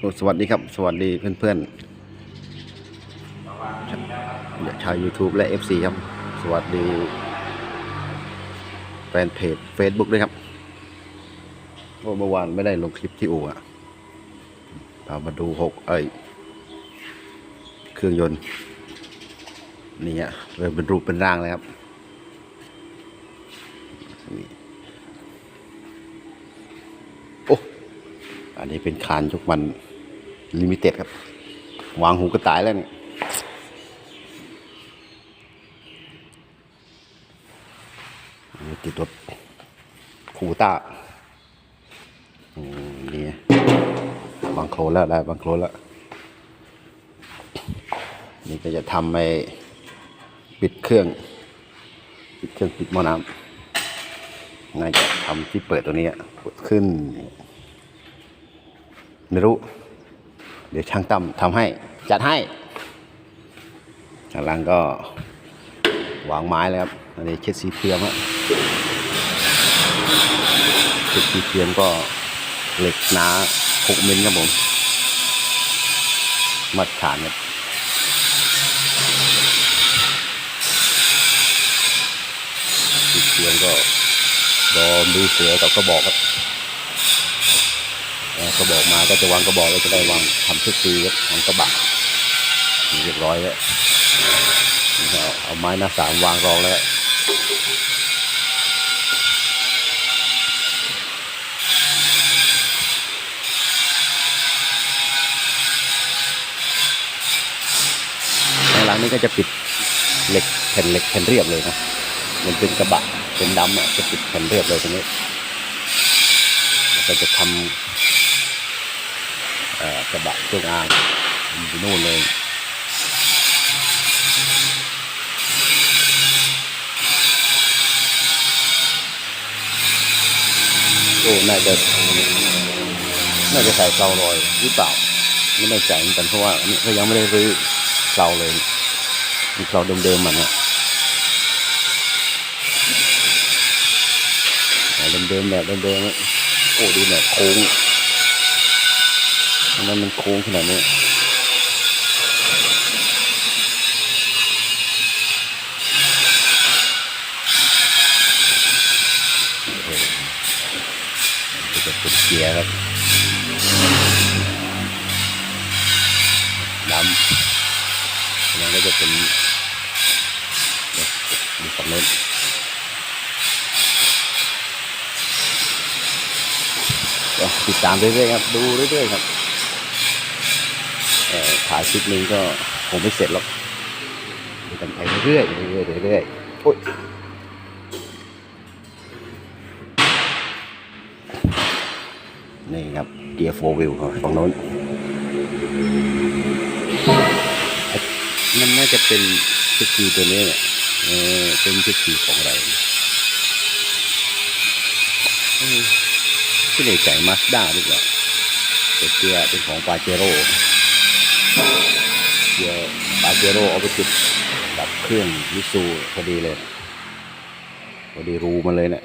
สวัสดีครับ สวัสดีเพื่อนๆชาว YouTube และ FC ครับ สวัสดี แฟนเพจ Facebook ด้วยครับเมื่อวานไม่ได้ลงคลิปที่อู่อะเรามาดูหกเอ้ย เครื่องยนต์ นี่อะเริ่มเป็นรูปเป็นร่างแล้วครับนี่โอ้ อันนี้เป็นคานยกมันลิมิเต็ดครับ วางหูกระต่ายแล้วนี่อันนี้ติดรถคูต้าอืมนี่บางโคลนแล้วได้บางโคลนแล้ว นี่ก็จะทำไปปิดเครื่อง ปิดเครื่องปิดหม้อน้ำน่าจะทำที่เปิดตัวนี้อะกดขึ้น ไม่รู้ เดี๋ยวช่างตั้มทำให้ จัดให้ข้างล่างก็วางไม้แล้วครับ อันนี้เช็ดสีเทียมครับเช็ดสีเทียมก็เหล็กหนา6มิลครับผม มัดฐานครับสีเทียมก็รอมือเสือกับกระบอกครับ กระบอกมาก็จะวางกระบอกแล้วจะได้วางทำชุดตีครับทำกระบะเรียบร้อยแล้วเอาไม้หน้าสามวางรองแล้วหลังนี้ก็จะปิดเหล็กแผ่นเหล็กแผ่นเรียบเลยนะมันเป็นกระบะเป็นดำอะจะปิดแผ่นเรียบเลยตรงนี้ก็จะทำเอ่อ กระบะเครื่องอ่างอยู่นู่นเลยโอ้น่าจะน่าจะใส่เกลาลอยหรือเปล่า ไม่แน่ใจเหมือนกันเพราะว่าอันนี้เขายังไม่ได้รื้อเกลาเลยมีเกลาเดิมๆมันอะเอาเดิมๆแบบเดิมๆอะโอ้ดูแบบโค้ง ทำไมมันโค้งขนาดนี้โอ้โหนี่จะเป็นเกียร์ครับดำแล้วก็จะเป็นเนี่ยมีฝั่งโน้นก็ติดตามเรื่อยๆครับ ดูเรื่อยๆครับ ถ่ายคลิปนี้ก็คงไม่เสร็จหรอกดูกันไปเรื่อยๆเรื่อยๆเรื่อยๆโอ้ยนี่ครับเกียร์โฟวิลครับฝั่งโน้นมันน่าจะเป็นชุดกีตัวนี้เนี่ยเอเป็นชุดกีของอะไรเออไม่แน่ใจมาสด้าหรือเปล่าแต่เกียร์เป็นของปาเจโร่ เดี๋ยวปาเจโร่เอาไปติดกับเครื่องมิซูพอดีเลยพอดีรูมันเลยเนะี่ย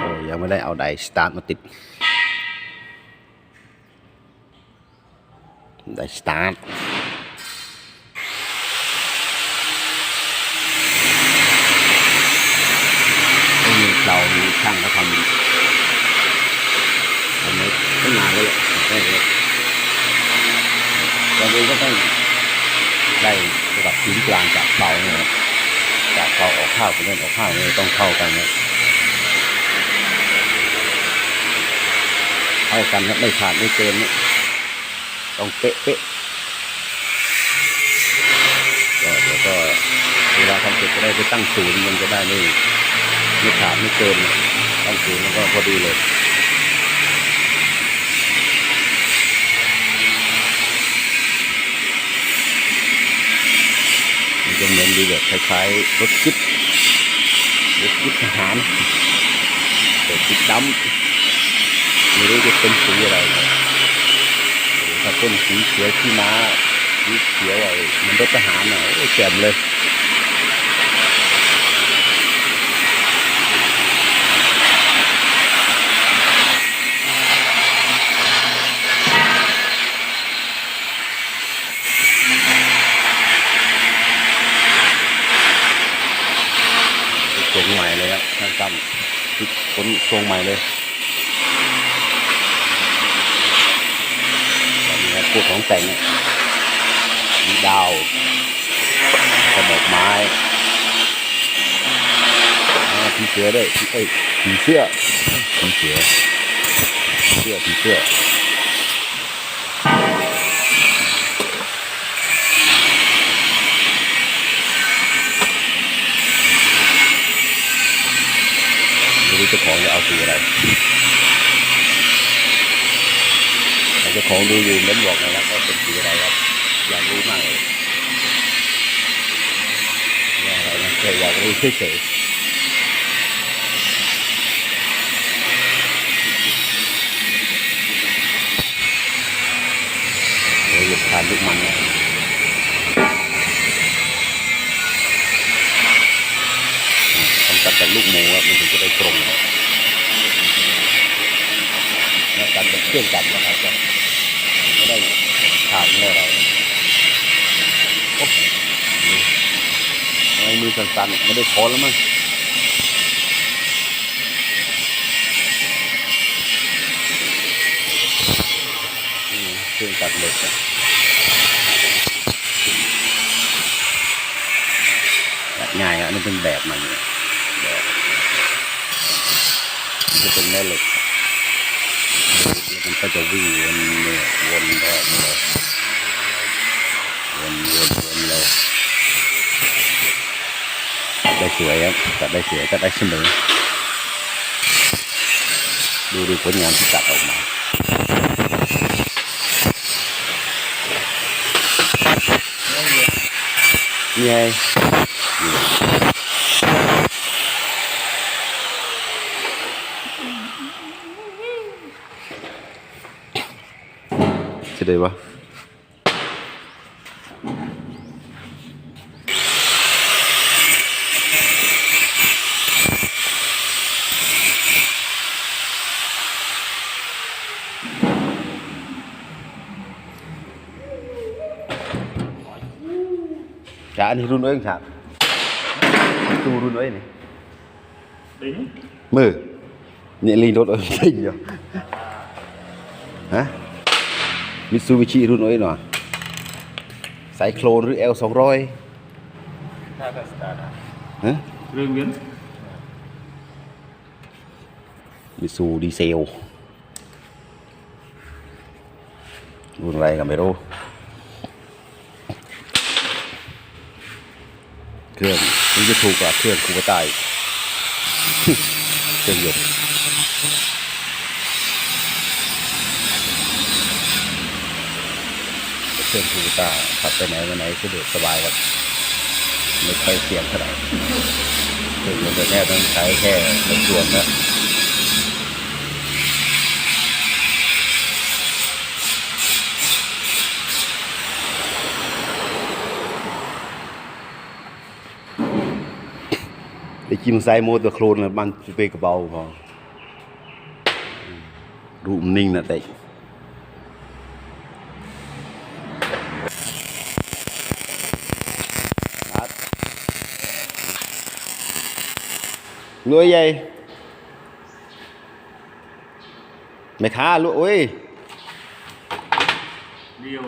โอ้ยังไม่ได้เอาไดสตาร์ทมาติดไดสตาร์ทไม่มี เรามีช่างเขาทำทำไมตั้งนานแล้วแหละได้เลยตอนนี้ก็ต้องได้ระดับพื้นกลางจากเตาเนี่ยจากเตาออกข้าวไปเล่นออกข้าวเนี่ยต้องเข้ากันเนะเข้ากันครับไม่ขาดไม่เกินเนี่ยต้องเป๊ะเป๊ะก็เดี๋ยวก็เวลาทำเสร็จจะได้ไปตั้งศูนย์มันจะได้ไม่ ไม่ขาดไม่เกินตั้งศูนย์มันก็พอดีเลยมันจะเหมือนดีแบบคล้ายๆรถจิ๊บรถจิ๊บทหารแต่จิ๊บดำไม่รู้จะเป็นสีอะไรถ้าเป็นสีเขียวที่ม้าสีเขียวอ้เหมันรถทหารน่ะโอ้แจ่มเลย ตั้มคิดคนทรงใหม่ เลยนี้ครับพวกของแต่งเนี่ยมีดาวกระบอกไม้ผีเสือด้วยผีเอ้ยผีเสื้อผีเสือผีเสื้อผีเสื้อ สีอะไรเจ้าของดูอยู่เม้นบอกนะครับว่าเป็นสีอะไรครับ อยากรู้มากเลยว่าอะไรนะแค่อยากรู้เฉยๆเดี๋ยวหยุดทานลูกมันเนะทำตัดจากลูกหมูอะมันถึงจะได้ตรงนะ แล้วตัดจากเครื่องตัดนะครับจะไม่ได้ขาดไม่ได้อะไรโอ้นี่ทำไมมือสั่นๆไม่ได้คอนแล้วมั้งเครื่องตัดเหล็กอะตัดง่ายอะอันนี่เป็นแบบมันเนี่ยแบบมันจะเป็นแม่เหล็ก มันก็จะวิ่งวนเนี่ยวนรอบเลยวนวนวนเลยตัดได้สวยครับตัดได้สวยตัดได้เสมอดูดูผลงานที่ตัดออกมานี่ไจะได้ปะจ้าอันนี้รุ่นเอ้ยครับดูรุ่นเอ้ยนี่ Đính มือเนี่ยลีนร มิตซูบิชิรุ่นเอ้ยหน่อยไซโคลนหรือ L 2 0 0 Tha ta start ฮะ Rương biến มิตซูดีเซล รุ่นอะไรกันไม่รู้เครื่องมันจะถูกกว่าเครื่องคูปต้าอีกเครื่องยนต์ เครื่องคูตาขับไปไหนมาไหนสะดวกสบายครับไม่ค่อยเสี่ยงเท่าไหร่เครื่องยนต์ตัวเนี้ยต้องใช้แค่รถยนต์นะไอ้จิมไซโมตัวโครนมันจะไปกระเบาพอรูมนนิ่งนะแต่ครับ รวยใหญ่ไม่ค้าลูกโอ้ย Điều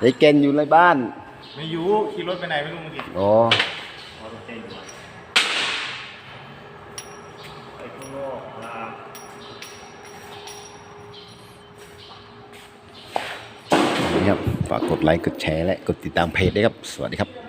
ไอ้แกนอยู่ในบ้าน Mấy dú khi lốt bên này mới luôn một kịp อ๋อ Có một tên rồi Đây không ngô là นี่ครับฝากกดไลค์กดแชร์และกดติดตามเพจด้วยครับ สวัสดีครับ